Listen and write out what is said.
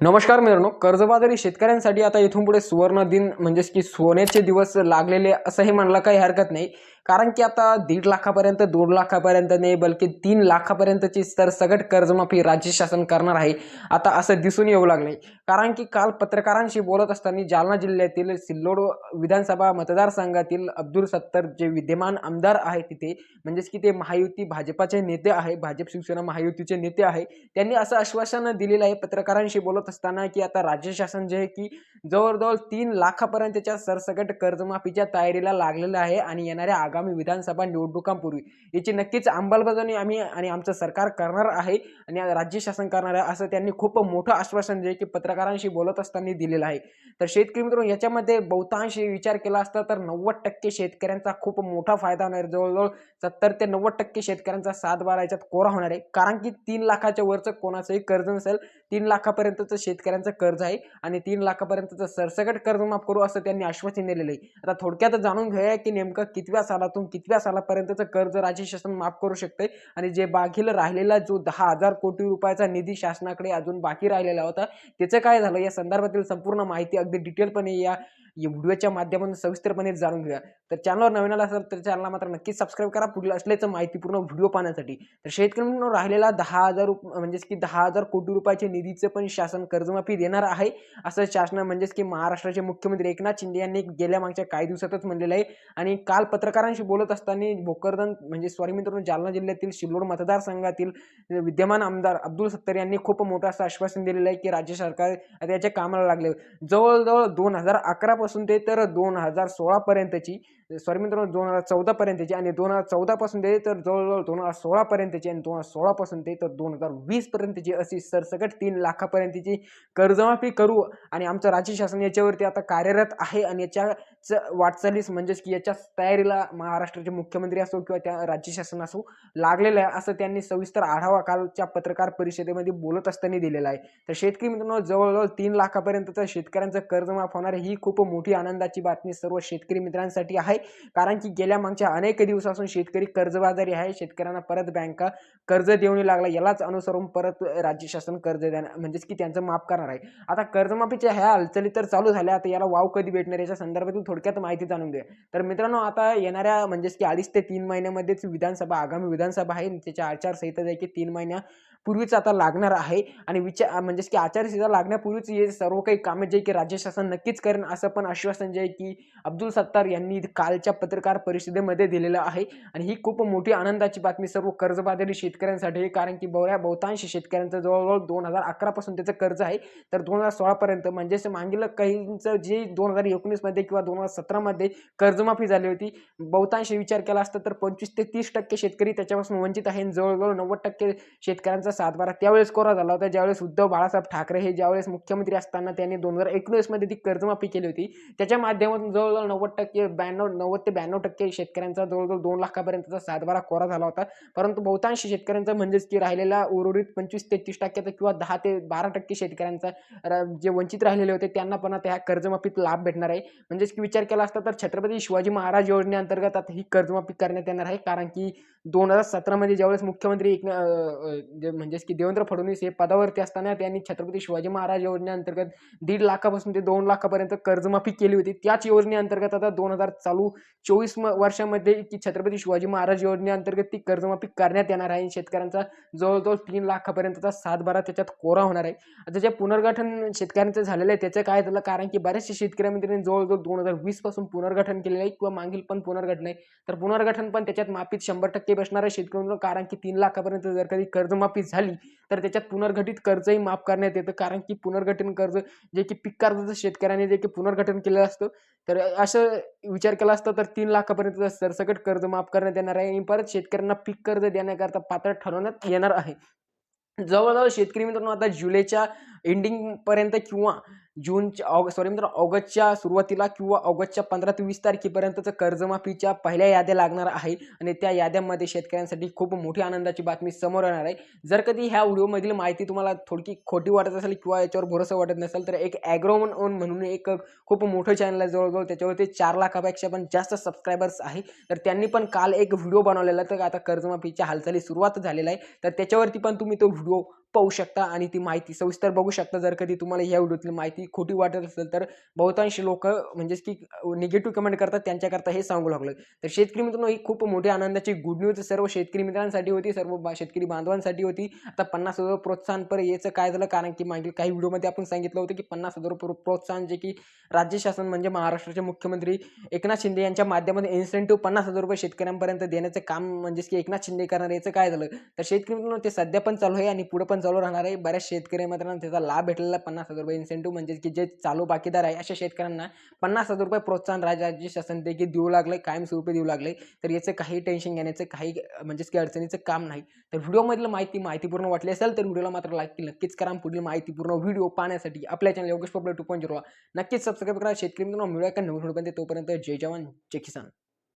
नमस्कार मित्रांनो कर्जबाजारी शेतकऱ्यांसाठी आता इथून पुढे सुवर्ण दिन म्हणजेच की सोन्याचे दिवस लागलेले असंही म्हणलं काही हरकत नाही. कारण की आता दीड लाखापर्यंत दोन लाखापर्यंत नाही बल्कि तीन लाखापर्यंतची सरसकट कर्जमाफी राज्य शासन करणार आहे. आता असं दिसून येऊ लागले कारण की काल पत्रकारांशी बोलत असताना जालना जिल्ह्यातील सिल्लोड विधानसभा मतदारसंघातील अब्दुल सत्तर जे विद्यमान आमदार आहे तिथे म्हणजेच की ते महायुती भाजपाचे नेते आहे भाजप शिवसेना महायुतीचे नेते आहे त्यांनी असं आश्वासन दिलेलं आहे पत्रकारांशी बोलत असताना की आता राज्य शासन जे आहे की जवळजवळ तीन लाखापर्यंतच्या सरसकट कर्जमाफीच्या तयारीला लागलेलं आहे आणि येणाऱ्या आगामी विधानसभा निवडणुकांपूर्वी. याची नक्कीच अंमलबजावणी आम्ही आणि आमचं सरकार करणार आहे आणि राज्य शासन करणार आहे असं त्यांनी खूप मोठं आश्वासन जे आहे की पत्रकारांशी बोलत असताना दिलेलं आहे. तर शेतकरी मित्रांनो याच्यामध्ये बहुतांशी विचार केला असता तर नव्वद टक्के शेतकऱ्यांचा खूप मोठा फायदा होणार आहे. जवळजवळ सत्तर ते नव्वद टक्के शेतकऱ्यांचा सात बारा याच्यात कोरा होणार आहे. कारण की तीन लाखाच्या वरचं कोणाचंही कर्ज नसेल तीन लाखापर्यंतचं शेतकऱ्यांचं कर्ज आहे आणि तीन लाखापर्यंतचं सरसकट कर्ज माफ करू असं त्यांनी आश्वासन दिलेलं आहे. आता थोडक्यात जाणून घेऊया की नेमकं कितव्या सालातून कितव्या सालापर्यंतचं कर्ज राज्य शासन माफ करू शकते आणि जे बाकीला राहिलेला जो दहा हजार कोटी रुपयाचा निधी शासनाकडे अजून बाकी राहिलेला होता त्याचं काय झालं? या संदर्भातील संपूर्ण माहिती अगदी डिटेलपणे या व्हिडिओच्या माध्यमातून सविस्तरपणे जाणून घेऊया. तर चॅनलवर नवीन आला असेल तर चॅनलला मात्र नक्कीच सबस्क्राईब करा. पुढील असल्याचं माहितीपूर्ण व्हिडिओ पाहण्यासाठी. तर शेतकऱ्यांना राहिलेला दहा हजार रुप म्हणजेच की दहा हजार कोटी रुपयाचे निधीचं पण शासन कर्जमाफी देणार आहे. असं शासन म्हणजेच की महाराष्ट्राचे मुख्यमंत्री एकनाथ शिंदे यांनी गेल्या मागच्या काही दिवसातच म्हणलेलं आहे. आणि काल पत्रकारांशी बोलत असताना भोकरदन म्हणजे सॉरी मित्रांनो जालना जिल्ह्यातील शिल्लोड मतदारसंघातील विद्यमान आमदार अब्दुल सत्तर यांनी खूप मोठं असं आश्वासन दिलेलं आहे की राज्य सरकार आता याच्या कामाला लागले. जवळजवळ दोन हजार अकरापासून ते तर दोन हजार सोळापर्यंतची सॉरी मित्रांनो दोन हजार चौदापर्यंतची आणि दोन हजार चौदापासून ते तर जवळजवळ दोन हजार सोळापर्यंतची आणि दोन हजार सोळापासून ते तर दोन हजार वीसपर्यंतची अशी सरसकट तीन लाखापर्यंतची कर्जमाफी करू आणि आमचं राज्य शासन याच्यावरती आता कार्यरत आहे आणि याच्या वाटचालीस म्हणजेच की याच्या तयारीला महाराष्ट्राचे मुख्यमंत्री असो किंवा त्या राज्य शासन असो लागलेलं आहे असं त्यांनी सविस्तर आढावा कालच्या पत्रकार परिषदेमध्ये बोलत असताना दिलेला आहे. तर शेतकरी मित्रांनो जवळजवळ तीन लाखापर्यंतचं शेतकऱ्यांचं कर्जमाफ होणार ही खूप मोठी आनंदाची बातमी सर्व शेतकरी मित्रांसाठी आहे. कारण की गेल्या मागच्या अनेक दिवसापासून शेतकरी कर्जबाजारी आहे. शेतकऱ्यांना परत बँका कर्ज देऊन लागला. यालाच अनुसरून परत राज्य शासन कर्ज देणार म्हणजेच की त्यांचं माफ करणार आहे. आता कर्जमाफीच्या ह्या हालचाली तर चालू झाल्या. आता याला वाव कधी भेटणार याच्या संदर्भातील थोडक्यात माहिती जाणून घ्या तर मित्रांनो आता येणाऱ्या म्हणजेच की अडीच ते तीन महिन्यामध्येच विधानसभा आगामी विधानसभा आहे. त्याच्या आचारसंहिता जे की तीन महिन्या पूर्वीच आता लागणार आहे. आणि विचार म्हणजेच की आचारसंहिता लागण्यापूर्वीच हे सर्व काही कामे जे की राज्य शासन नक्कीच करेन असं पण आश्वासन जे आहे की अब्दुल सत्तार यांनी कालच्या पत्रकार परिषदेमध्ये दिलेलं आहे. आणि ही खूप मोठी आनंदाची बातमी सर्व कर्जबाजारी शेतकऱ्यांसाठी. आहे कारण की बऱ्या बहुतांश शेतकऱ्यांचं जवळजवळ दोन हजार अकरापासून त्याचं कर्ज आहे. तर दोन हजार सोळापर्यंत म्हणजेच मागील काहींचं जे दोन हजार एकोणीसमध्ये किंवा दोन हजार सतरामध्ये कर्जमाफी झाली होती. बहुतांश विचार केला असता तर पंचवीस ते तीस टक्के शेतकरी त्याच्यापासून वंचित आहे. आणि जवळजवळ नव्वद टक्के शेतकऱ्यांचा सातबारा त्यावेळेस कोरा झाला होता. ज्यावेळेस उद्धव बाळासाहेब ठाकरे हे ज्यावेळेस मुख्यमंत्री असताना त्यांनी दोन हजार एकोणीसमध्ये ती कर्जमाफी केली होती. त्याच्या माध्यमातून जवळजवळ नव्वद टक्के ब्याण्णव नव्वद ते ब्याण्णव टक्के शेतकऱ्यांचा जवळजवळ दोन लाखापर्यंतचा सातबारा कोरा झाला होता. परंतु बहुतांश शेतकऱ्यांचा म्हणजेच की राहिलेला उर्वरित पंचवीस ते तीस टक्क्याचा किंवा दहा ते बारा टक्के शेतकऱ्यांचा जे वंचित राहिलेले होते त्यांना पण आता ह्या कर्जमाफीत लाभ भेटणार आहे. म्हणजेच की विचार केला असता तर छत्रपती शिवाजी महाराज योजनेअंतर्गत आता ही कर्जमाफी करण्यात येणार आहे. कारण की दोन हजार सतरामध्ये ज्यावेळेस मुख्यमंत्री एक म्हणजेच की देवेंद्र फडणवीस हे पदावरती असताना त्यांनी छत्रपती शिवाजी महाराज योजनेअंतर्गत दीड लाखापासून ते दोन लाखापर्यंत कर्जमाफी माफी केली होती. त्याच योजनेअंतर्गत आता दोन हजार चालू चोवीस वर्षामध्ये की छत्रपती शिवाजी महाराज योजनेअंतर्गत ती कर्जमाफी करण्यात येणार आहे. शेतकऱ्यांचा जवळजवळ तीन लाखापर्यंतचा सातबारा त्याच्यात कोरा होणार आहे. आता जे पुनर्गठन शेतकऱ्यांचं झालेलं आहे त्याचं काय झालं? कारण की बऱ्याचशा शेतकऱ्यांमध्ये जवळजवळ दोन हजार वीसपासून पुनर्गठन केलेलं आहे किंवा मागील पण पुनर्गठन आहे. तर पुनर्गठन पण त्याच्यात माफीत शंभर टक्के बसणार आहे शेतकऱ्यांना कारण की तीन लाखापर्यंत जर कधी कर्जमाफी झाली तर त्याच्यात पुनर्गठित कर्जही माफ करण्यात येतं. कारण की पुनर्गठन कर्ज जे की पीक कर्जाचं शेतकऱ्याने जे की पुनर्गठन केलेलं असतं तर असं विचार केला असता तर तीन लाखापर्यंत सरसकट कर्ज माफ करण्यात येणार आहे आणि परत शेतकऱ्यांना पीक कर्ज देण्याकरता पात्र ठरवण्यात येणार आहे. जवळजवळ शेतकरी मित्रांनो आता जुलैच्या एंडिंगपर्यंत किंवा जूनच्या ऑग सॉरी मित्र ऑगस्टच्या सुरुवातीला किंवा ऑगस्टच्या पंधरा ते वीस तारखेपर्यंतचं कर्जमाफीच्या पहिल्या याद्या लागणार आहे. आणि त्या याद्यांमध्ये शेतकऱ्यांसाठी खूप मोठी आनंदाची बातमी समोर येणार आहे. जर कधी ह्या व्हिडिओमधील माहिती तुम्हाला थोडकी खोटी वाटत असेल किंवा याच्यावर भरोसा वाटत नसेल तर एक ॲग्रोमन ओन म्हणून एक खूप मोठं चॅनल आहे जवळजवळ त्याच्यावरती चार लाखापेक्षा पण जास्त सबस्क्रायबर्स आहे. तर त्यांनी पण काल एक व्हिडिओ बनवलेला तर आता कर्जमाफीच्या हालचाली सुरुवात झालेला आहे. तर त्याच्यावरती पण तुम्ही तो व्हिडिओ पाहू शकता आणि ती माहिती सविस्तर बघू शकता. जर कधी तुम्हाला ह्या व्हिडिओतली माहिती खोटी वाटत असेल तर बहुतांश लोक म्हणजेच की निगेटिव्ह कमेंट करतात त्यांच्याकरता हे सांगू लागलं तर शेतकरी मित्रांनो ही खूप मोठी आनंदाची गुड न्यूज सर्व शेतकरी मित्रांसाठी होती सर्व बा- शेतकरी बांधवांसाठी होती. आता पन्नास हजार प्रोत्साहन पर याचं काय झालं? कारण की मागील काही व्हिडिओमध्ये आपण सांगितलं होतं की पन्नास हजार रुपये प्रोत्साहन जे की राज्य शासन म्हणजे महाराष्ट्राचे मुख्यमंत्री एकनाथ शिंदे यांच्या माध्यमातून इन्सेंटिव्ह पन्नास हजार रुपये शेतकऱ्यांपर्यंत देण्याचं काम म्हणजेच की एकनाथ शिंदे करणार याचं काय झालं? तर शेतकरी मित्रांनो ते सध्या पण चालू आहे आणि पुढे पण चालू राहणार आहे. बऱ्याच शेतकरी मित्रांना त्याचा लाभ भेटलेला पन्नास हजार रुपये इन्सेंटिव्ह म्हणजे की जे चालू बाकीदार आहे अशा शेतकऱ्यांना पन्नास हजार रुपये प्रोत्साहन राज्य राज्य शासन देखील देऊ लागले कायमस्वरूपी देऊ लागले. तर याचं काही टेन्शन घेण्याचं काही म्हणजेच की अडचणीचं काम नाही. तर व्हिडिओमधलं माहिती माहितीपूर्ण वाटली असेल तर व्हिडिओला मात्र लाईक नक्कीच करा. पुढील माहितीपूर्ण व्हिडिओ पाहण्यासाठी आपल्या channel Yogesh public two point नक्कीच सबस्क्राईब करा. शेतकरी मित्रांनो मिळूया का नवीन व्हिडिओ तोपर्यंत जय जवान जय किसान.